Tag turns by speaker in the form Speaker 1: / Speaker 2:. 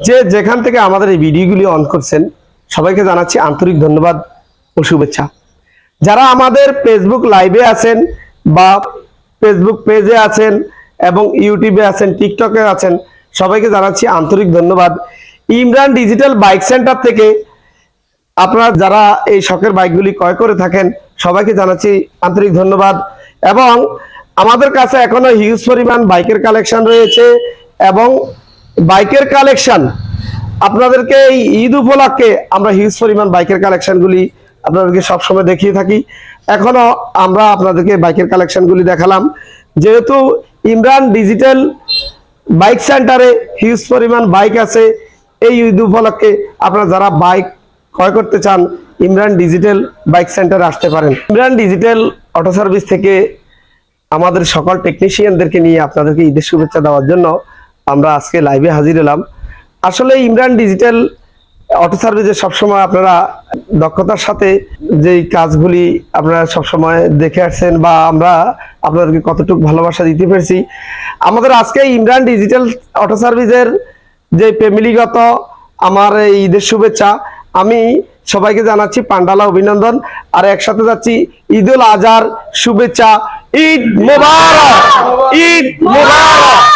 Speaker 1: যে যেখান থেকে আমাদের এই ভিডিওগুলি অন করছেন, সবাইকে জানাচ্ছি আন্তরিক ধন্যবাদ ও শুভেচ্ছা। যারা আমাদের ফেসবুক লাইভে আছেন বা ফেসবুক পেজে আছেন এবং ইউটিউবে আছেন টিকটকে আছেন, সবাইকে জানাচ্ছি আন্তরিক ধন্যবাদ। ইমরান ডিজিটাল বাইক সেন্টার থেকে আপনারা যারা এই শখের বাইকগুলি ক্রয় করে থাকেন, সবাইকে জানাচ্ছি আন্তরিক ধন্যবাদ এবং আমাদের কাছে এখনও হিউজ পরিমাণ বাইকের কালেকশন রয়েছে এবং বাইকের কালেকশন। আপনাদেরকে এই ঈদ উপলক্ষে আমরা হিউজ পরিমাণ বাইকের কালেকশনগুলি আপনাদেরকে সবসময় দেখিয়ে থাকি। এখনও আমরা আপনাদেরকে বাইকের কালেকশনগুলি দেখালাম। যেহেতু ইমরান ডিজিটাল বাইক সেন্টারে হিউজ পরিমাণ বাইক আছে, এই ঈদ উপলক্ষে আপনারা যারা বাইক ক্রয় করতে চান, ইমরান ডিজিটাল বাইক সেন্টারে আসতে পারেন। ইমরান ডিজিটাল অটো সার্ভিস থেকে আমাদের সকল টেকনিশিয়ানদেরকে নিয়ে আপনাদেরকে ঈদের শুভেচ্ছা দেওয়ার জন্য আমরা আজকে লাইভে হাজির হলাম আসলে ইমরান ডিজিটাল অটো সার্ভিসে সবসময় আপনারা দক্ষতার সাথে যেই কাজগুলি আপনারা সবসময় দেখে আসছেন বা আমরা আপনাদেরকে কতটুকু ভালোবাসা দিতে পেরেছি, আমাদের আজকে ইমরান ডিজিটাল অটো সার্ভিসের যে ফ্যামিলিগত আমার এই ঈদের শুভেচ্ছা, আমি সবাইকে জানাচ্ছি পান্ডালা অভিনন্দন। আর একসাথে যাচ্ছি ঈদুল আজহার শুভেচ্ছা। ঈদ মোবারক! ঈদ মোবারক!